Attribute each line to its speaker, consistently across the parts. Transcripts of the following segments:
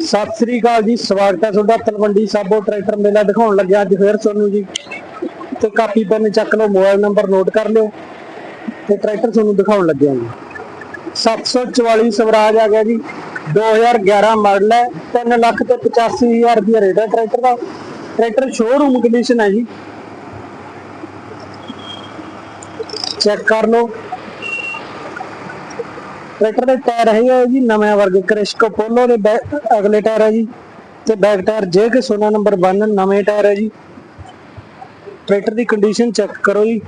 Speaker 1: ਸਤਿ ਸ੍ਰੀ ਅਕਾਲ ਜੀ, ਸਵਾਗਤ ਹੈ ਤੁਹਾਡਾ ਤਲਵੰਡੀ ਸਾਬੋ ਟਰੈਕਟਰ ਮੇਲਾ ਦਿਖਾਉਣ ਲੱਗਿਆ ਅੱਜ ਫੇਰ ਤੁਹਾਨੂੰ ਜੀ। ਤੇ ਕਾਪੀ, ਪੈਨ ਚੱਕ ਲਓ, ਮੋਬਾਈਲ ਨੰਬਰ ਨੋਟ ਕਰ ਲਿਓ ਤੇ ਟਰੈਕਟਰ ਤੁਹਾਨੂੰ ਦਿਖਾਉਣ ਲੱਗਿਆ ਜੀ। 744 ਸਵਰਾਜ ਆ ਗਿਆ ਜੀ 2011 ਮਾਡਲ ਹੈ 3 ਲੱਖ ਤੇ 85000 ਰੁਪਏ ਰੇਟ ਹੈ ਟਰੈਕਟਰ ਦਾ। ਟਰੈਕਟਰ ਸ਼ੋਰੂਮ ਕੰਡੀਸ਼ਨ ਹੈ ਜੀ। ਚੈੱਕ ਕਰ ਲਓ। ਟਰੈਕਟਰ ਦੇ ਟਾਇਰ ਹੈਗੇ ਆ ਜੀ, ਨਵੇਂ ਵਰਗੇ ਕ੍ਰਿਸ਼ਕੋ ਪੋਲੋ ਦੇ ਅਗਲੇ ਟਾਇਰ ਹੈ ਜੀ, ਤੇ ਬੈਕ ਟਾਇਰ ਜੇ ਕਿ 16 ਨੰਬਰ 1 ਨਵੇਂ ਟਾਇਰ ਹੈ ਜੀ। ਟਰੈਕਟਰ ਦੀ ਕੰਡੀਸ਼ਨ ਚੈੱਕ ਕਰੋ ਜੀ।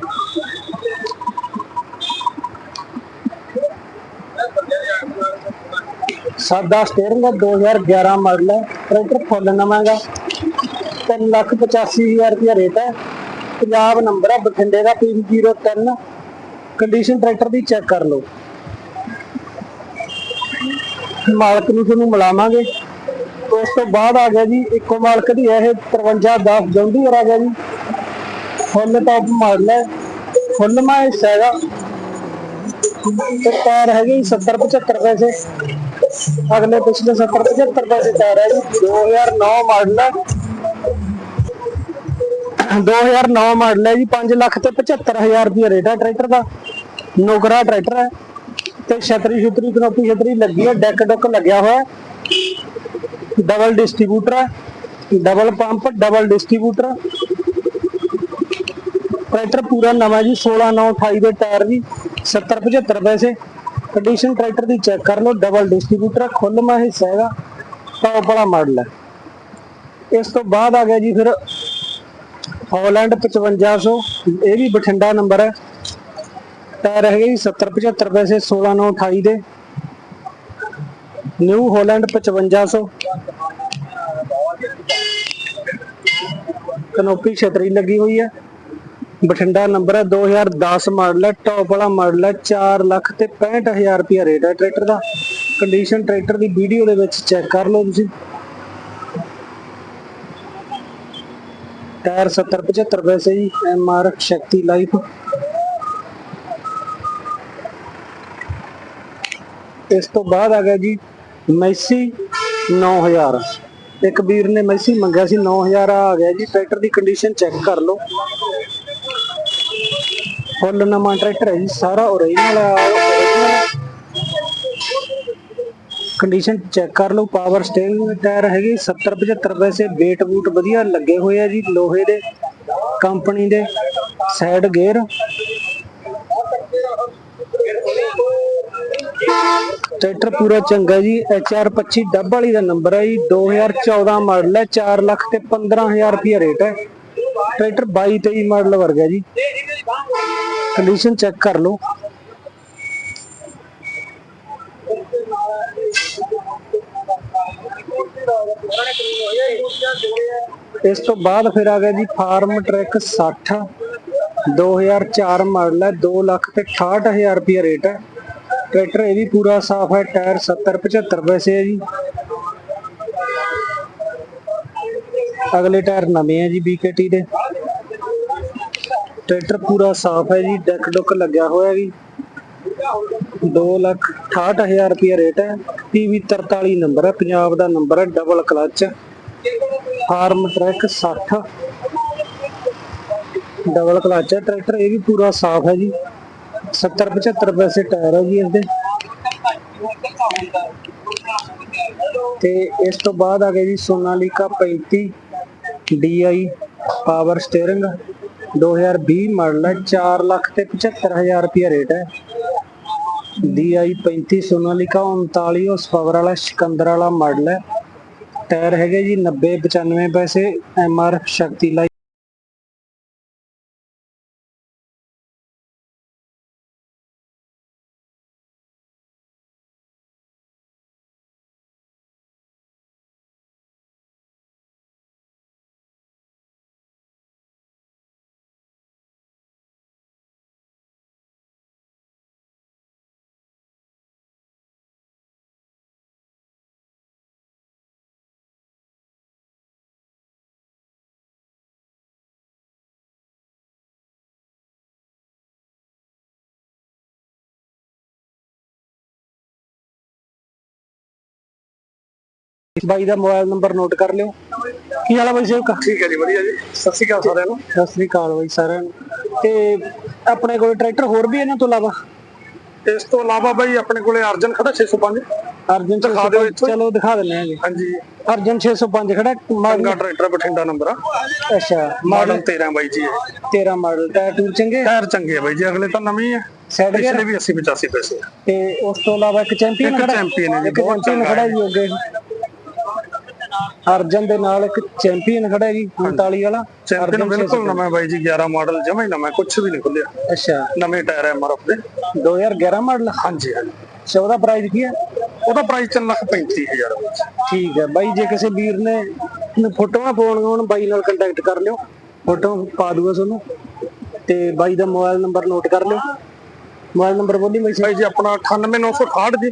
Speaker 1: ਸਾਦਾ ਸਟੀਅਰਿੰਗ ਦਾ 2011 ਮਾਡਲ ਹੈ ਟਰੈਕਟਰ ਫੁੱਲ ਨਵਾਂ ਹੈਗਾ 385000 ਰੁਪਏ ਰੇਟ ਹੈ ਪੰਜਾਬ ਨੰਬਰ ਹੈ ਬਠਿੰਡੇ ਦਾ PB03 ਕੰਡੀਸ਼ਨ ਟਰੈਕਟਰ ਦੀ ਚੈੱਕ ਕਰ ਲਓ। ਮਾਲਕ ਨੂੰ ਤੁਹਾਨੂੰ ਮਿਲਾਵਾਂਗੇ। ਉਸ ਤੋਂ ਬਾਅਦ ਆ ਗਿਆ ਜੀ, ਇੱਕੋ ਮਾਲਕ ਦੀ ਇਹ 5310 ਜੌਂਡੀ ਆ ਗਿਆ ਜੀ। ਫੁੱਲ ਟੌਪ ਮਾਡਲ ਹੈ। ਫੁੱਲ ਮਾ ਹੈਗਾ। ਤੇ ਟਾਇਰ ਹੈਗੇ 70 75 ਪੈਸੇ। ਅਗਲੇ ਪਿਛਲੇ 70 75 ਪੈਸੇ ਟਾਇਰ ਹੈ ਜੀ। 2009 ਮਾਡਲ ਹੈ। 2009 ਮਾਡਲ ਹੈ ਜੀ। 5 ਲੱਖ ਤੇ 75000 ਰੁਪਏ ਰੇਟ ਹੈ ਟਰੈਕਟਰ ਦਾ। ਨੋਗਰਾ ਟਰੈਕਟਰ ਹੈ। ਤੇ ਛਤਰੀ ਛਤਰੀ ਕਨੋਪੀ ਛਤਰੀ ਲੱਗੀ ਹੈ, ਡੈਕ ਡੁੱਕ ਲੱਗਿਆ ਹੋਇਆ ਡਬਲ ਡਿਸਟ੍ਰੀਬਿਊਟਰ ਹੈ double pump double distributor tractor ਪੂਰਾ ਨਵਾਂ ਜੀ 16 9 28 ਦੇ ਟਾਇਰ ਜੀ 70 75 ਪੈਸੇ। ਕੰਡੀਸ਼ਨ ਟਰੈਕਟਰ ਦੀ ਚੈੱਕ ਕਰ ਲਓ ਡਬਲ ਡਿਸਟ੍ਰੀਬਿਊਟਰ ਖੁੱਲਮਾ ਹਿੱਸਾ ਹੈਗਾ ਟੌਪ ਵਾਲਾ ਮਾਡਲ ਹੈ। ਇਸ ਤੋਂ ਬਾਅਦ ਆ ਗਿਆ ਜੀ ਫਿਰ ਹਾਲੈਂਡ 5500 ਇਹ ਵੀ ਬਠਿੰਡਾ ਨੰਬਰ ਹੈ। ਟਾਇਰ ਹੈਗੇ ਜੀ 70 75 ਪੈਸੇ 16 9 28 ਦੇ। ਨਿਊ ਹਾਲੈਂਡ 5500 ਕਨੋਪੀ ਛਤਰੀ ਲੱਗੀ ਹੋਈ ਹੈ। ਬਠਿੰਡਾ ਨੰਬਰ ਹੈ 2010 ਮਾਡਲ ਹੈ, ਟੌਪ ਵਾਲਾ ਮਾਡਲ ਹੈ 4 ਲੱਖ ਤੇ 65000 ਰੁਪਿਆ ਰੇਟ ਹੈ ਟਰੈਕਟਰ ਦਾ। ਕੰਡੀਸ਼ਨ ਟਰੈਕਟਰ ਦੀ ਵੀਡੀਓ ਦੇ ਵਿੱਚ ਚੈੱਕ ਕਰ ਲਓ ਤੁਸੀਂ। ਟਾਇਰ 70 75 ਪੈਸੇ ਜੀ, ਐਮ ਆਰ ਸ਼ਕਤੀ ਲਾਈਫ। ਇਸ ਤੋਂ ਬਾਅਦ ਆ ਗਿਆ ਜੀ ਮੈਸੀ 9000 ਇੱਕ ਵੀਰ ਨੇ ਮੈਸੀ ਮੰਗਿਆ ਸੀ 9000 ਆ ਗਿਆ ਜੀ। ਟਰੈਕਟਰ ਦੀ ਕੰਡੀਸ਼ਨ ਚੈੱਕ ਕਰ ਲਓ। ਫੁੱਲ ਨਵਾਂ ਟਰੈਕਟਰ ਹੈ ਜੀ, ਸਾਰਾ ਓਰੀਜਨਲ ਹੈ ਕੰਡੀਸ਼ਨ ਚੈੱਕ ਕਰ ਲਓ ਪਾਵਰ ਸਟੀਅਰਿੰਗ ਟਾਇਰ ਹੈਗੇ 70 75 ਪੈਸੇ ਵੇਟ ਬੂਟ ਵਧੀਆ ਲੱਗੇ ਹੋਏ ਆ ਜੀ, ਲੋਹੇ ਦੇ ਕੰਪਨੀ ਦੇ ਸਾਈਡ ਗੇਅਰ ਟਰੈਕਟਰ ਪੂਰਾ ਚੰਗਾ ਜੀ HR25 ਡੱਬ ਵਾਲੀ ਦਾ ਨੰਬਰ ਹੈ ਜੀ 2014 ਮਾਡਲ ਹੈ 4 ਲੱਖ ਤੇ 15000 ਰੁਪਏ ਰੇਟ ਹੈ। ਟਰੈਕਟਰ 22 23 ਮਾਡਲ ਵਰਗਾ ਜੀ। ਕੰਡੀਸ਼ਨ ਚੈੱਕ ਕਰ ਲਓ। ਇਸ ਤੋਂ ਬਾਅਦ ਫਿਰ ਆ ਗਿਆ ਜੀ ਫਾਰਮ ਟਰੈਕ 60 2004 ਮਾਡਲ ਹੈ 2 ਲੱਖ ਤੇ 68000 ਰੁਪਏ ਰੇਟ ਹੈ। ਟਰੈਕਟਰ ਇਹ ਵੀ ਪੂਰਾ ਸਾਫ਼ ਹੈ, ਟਾਇਰ 70 75 ਪੈਸੇ ਹੈ ਜੀ। ਅਗਲੇ ਟਾਇਰ ਨਵੇਂ ਹੈ ਜੀ BKT ਦੇ। ਟਰੈਕਟਰ ਪੂਰਾ ਸਾਫ਼ ਹੈ ਜੀ, ਡੈਕ ਡੁੱਕ ਲੱਗਿਆ ਹੋਇਆ ਜੀ। 2 ਲੱਖ 68000 ਰੁਪਏ ਰੇਟ ਹੈ। PV 43 ਨੰਬਰ ਹੈ, ਪੰਜਾਬ ਦਾ ਨੰਬਰ ਹੈ double clutch Farmtrac 60 double clutch ਹੈ, ਟਰੈਕਟਰ ਇਹ ਵੀ ਪੂਰਾ ਸਾਫ਼ ਹੈ ਜੀ। 70 75 ਪੈਸੇ ਟਾਇਰ ਹੈ ਜੀ ਇਸਦੇ ਤੇ ਇਸ ਤੋਂ ਬਾਅਦ ਆ ਗਿਆ ਜੀ Sonalika 35 DI power steering 2020 model ਹੈ 4 ਲੱਖ ਤੇ 75000 ਰੁਪਏ ਰੇਟ ਹੈ। DI 35 ਸੋਨਾਲੀਕਾ 39 ਉਸ ਪਾਵਰ ਵਾਲਾ, ਸਿਕੰਦਰ ਵਾਲਾ ਮਾਡਲ ਹੈ। ਟਾਇਰ ਹੈਗੇ ਜੀ 90 95 ਪੈਸੇ MR ਸ਼ਕਤੀ ਬਾਈ ਦਾ ਮੋਬਾਈਲ ਨੰਬਰ ਨੋਟ ਕਰ ਲਿਓ। ਕੀ ਹਾਲ ਆ ਬਾਈ ਸੇਵਕ
Speaker 2: ਠੀਕ ਹੈ ਜੀ ਵਧੀਆ ਜੀ। ਸਤਿ ਸ਼੍ਰੀ ਅਕਾਲ ਸਾਰਿਆਂ ਨੂੰ।
Speaker 1: ਸਤਿ ਸ੍ਰੀ ਅਕਾਲ ਬਾਈ ਸਾਰਿਆਂ ਨੂੰ। ਤੇ ਆਪਣੇ ਕੋਲ ਟਰੈਕਟਰ ਹੋਰ ਵੀ ਇਹਨਾਂ ਤੋਂ ਇਲਾਵਾ?
Speaker 2: ਇਸ ਤੋਂ ਇਲਾਵਾ ਬਾਈ ਆਪਣੇ ਕੋਲੇ ਅਰਜਨ ਖੜਾ 605
Speaker 1: ਅਰਜਨ
Speaker 2: ਦਿਖਾ ਦਿਓ
Speaker 1: 605
Speaker 2: ਇੱਥੋਂ।
Speaker 1: ਚਲੋ ਦਿਖਾ ਦਿੰਦੇ ਹਾਂ ਜੀ।
Speaker 2: ਹਾਂਜੀ।
Speaker 1: ਅਰਜਨ 605 ਖੜਾ ਮਾਡਲ।
Speaker 2: ਟਰੈਕਟਰ ਬਠਿੰਡਾ ਨੰਬਰ ਆ।
Speaker 1: ਅੱਛਾ
Speaker 2: ਮਾਡਲ
Speaker 1: ਮਾਡਲ
Speaker 2: 13 ਬਾਈ ਜੀ ਇਹ।
Speaker 1: 13 ਮਾਡਲ। ਟਾਇਰ ਟੂਰ ਚੰਗੇ?
Speaker 2: ਟਾਇਰ ਚੰਗੇ ਬਾਈ ਜੀ ਅਗਲੇ ਤਾਂ ਨਵੇਂ ਹੀ ਆ।
Speaker 1: ਸਾਈਡ ਗੇਅਰ
Speaker 2: ਵੀ 80 85 ਪੈਸੇ।
Speaker 1: ਤੇ ਉਸ ਤੋਂ ਇਲਾਵਾ ਇੱਕ ਚੈਂਪੀਅਨ
Speaker 2: ਇੱਕ
Speaker 1: ਖੜਾ
Speaker 2: champion ਹੈ ਜੀ, ਬਹੁਤ
Speaker 1: ਚੈਂਪੀਅਨ
Speaker 2: ਚੰਗਾ
Speaker 1: ਖੜਾ ਜੀ ਅੱਗੇ। ਅਰਜਨ ਦੇ ਨਾਲ ਇੱਕ ਚੈਂਪੀਅਨ ਖੜਾ ਜੀ 39 ਵਾਲਾ।
Speaker 2: ਚੈਂਪੀਅਨ ਬਿਲਕੁਲ ਨਵਾਂ ਬਾਈ ਜੀ 11 ਮਾਡਲ ਜਮਾ ਹੀ ਨਵਾਂ ਕੁਝ ਵੀ ਨਹੀਂ ਖੁੱਲਿਆ
Speaker 1: ਅੱਛਾ।
Speaker 2: ਨਵੇਂ ਟਾਇਰ ਐ ਮਰਫ ਦੇ।
Speaker 1: 2011 ਮਾਡਲ?
Speaker 2: ਹਾਂਜੀ ਹਾਂਜੀ।
Speaker 1: ਅੱਛਾ ਉਹਦਾ ਪ੍ਰਾਈਸ ਕੀ ਹੈ?
Speaker 2: ਉਹਦਾ ਪ੍ਰਾਈਸ 3 ਲੱਖ 35000 ਬਾਈ ਜੀ।
Speaker 1: ਠੀਕ ਹੈ। ਬਾਈ ਜੇ ਕਿਸੇ ਵੀਰ ਨੇ ਫੋਟੋਆਂ ਪਾਉਣੀਆਂ ਹੋਣ ਬਾਈ ਨਾਲ ਕੰਟੈਕਟ ਕਰ ਲਿਓ। ਫੋਟੋ ਪਾ ਦੂਗਾ ਤੁਹਾਨੂੰ। ਤੇ ਬਾਈ ਦਾ ਮੋਬਾਈਲ ਨੰਬਰ ਨੋਟ ਕਰ ਲਿਓ। ਮੋਬਾਈਲ ਨੰਬਰ ਬੋਲੀ ਬਾਈ
Speaker 2: ਜੀ। ਆਪਣਾ 98968 ਜੀ।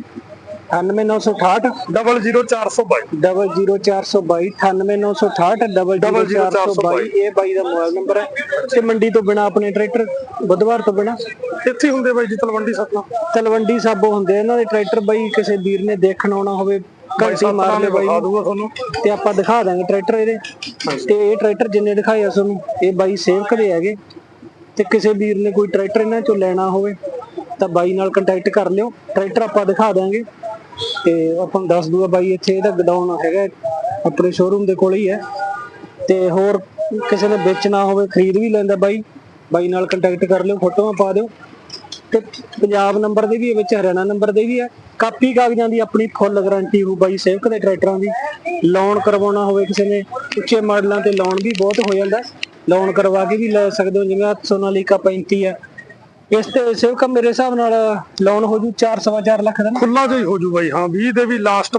Speaker 1: 98968
Speaker 2: 00422
Speaker 1: 00422 98968 00422 ਇਹ ਬਾਈ ਦਾ ਮੋਬਾਈਲ ਨੰਬਰ ਹੈ। ਤੇ ਮੰਡੀ ਤੋਂ ਬਿਨਾ ਆਪਣੇ ਟਰੈਕਟਰ ਬੁੱਧਵਾਰ ਤੋਂ ਬਿਨਾ?
Speaker 2: ਇੱਥੇ ਹੁੰਦੇ ਬਾਈ ਜੀ ਤਲਵੰਡੀ ਸਤਨਾ
Speaker 1: ਤਲਵੰਡੀ ਸਾਬੋ ਹੁੰਦੇ ਇਹਨਾਂ ਦੇ ਟਰੈਕਟਰ ਬਾਈ ਕਿਸੇ ਵੀਰ ਨੇ ਦੇਖਣ ਆਉਣਾ ਹੋਵੇ ਘੰਟੀ ਮਾਰ ਲੈ ਬਾਈ
Speaker 2: ਦਿਖਾ। ਦੂਗਾ ਤੁਹਾਨੂੰ।
Speaker 1: ਤੇ ਆਪਾਂ ਦਿਖਾ ਦਾਂਗੇ ਟਰੈਕਟਰ ਇਹਦੇ। ਤੇ ਇਹ ਟਰੈਕਟਰ ਜਿੰਨੇ ਦਿਖਾਏ ਆ ਤੁਹਾਨੂੰ ਇਹ ਬਾਈ ਸੇਵਕ ਦੇ ਹੈਗੇ। ਤੇ ਕਿਸੇ ਵੀਰ ਨੇ ਕੋਈ ਟਰੈਕਟਰ ਇਹਨਾਂ ਚੋਂ ਲੈਣਾ ਹੋਵੇ ਤਾਂ ਬਾਈ ਨਾਲ ਕੰਟੈਕਟ ਕਰ ਲਿਓ। ਟਰੈਕਟਰ ਆਪਾਂ ਦਿਖਾ ਦਾਂਗੇ। ਤੇ ਆਪਾਂ ਨੂੰ ਦੱਸ ਦੂਗਾ ਬਾਈ, ਇੱਥੇ ਇਹਦਾ ਗਡਾਊਨ ਹੈਗਾ, ਆਪਣੇ ਸ਼ੋਰੂਮ ਦੇ ਕੋਲ ਹੀ ਹੈ। ਤੇ ਹੋਰ ਕਿਸੇ ਨੇ ਵੇਚਣਾ ਹੋਵੇ, ਖਰੀਦ ਵੀ ਲੈਂਦਾ ਬਾਈ। ਬਾਈ ਨਾਲ ਕੰਟੈਕਟ ਕਰ ਲਿਓ, ਫੋਟੋਆਂ ਪਾ ਦਿਓ। ਤੇ ਪੰਜਾਬ ਨੰਬਰ ਦੇ ਵੀ ਹੈ ਵਿੱਚ, ਹਰਿਆਣਾ ਨੰਬਰ ਦੇ ਵੀ ਹੈ। ਕਾਪੀ ਕਾਗਜ਼ਾਂ ਦੀ ਆਪਣੀ ਫੁੱਲ ਗਾਰੰਟੀ ਹੋ ਬਾਈ ਸੇਵਕ ਦੇ ਟਰੈਕਟਰਾਂ ਦੀ। ਲੋਨ ਕਰਵਾਉਣਾ ਹੋਵੇ ਕਿਸੇ ਨੇ, ਉੱਚੇ ਮਾਡਲਾਂ ਤੇ ਲੋਨ ਵੀ ਬਹੁਤ ਹੋ ਜਾਂਦਾ। ਲੋਨ ਕਰਵਾ ਕੇ ਵੀ ਲੈ ਸਕਦੇ ਹੋ, ਜਿਵੇਂ ਆਹ ਸੋਨਾਲੀਕਾ 35 ਆ ਇਸ ਤੇ ਸੇਵਕ ਮੇਰੇ ਹਿਸਾਬ ਨਾਲ ਲੋਨ ਹੋ ਜੂ 4 ਸਵਾ ਚਾਰ ਲੱਖ ਦਾ ਨਾ।
Speaker 2: ਖੁੱਲਾ ਜਿਹਾ ਹੀ ਹੋ ਜੂ ਬਾਈ, ਹਾਂ 20 ਦੇ ਵੀ ਲਾਸਟ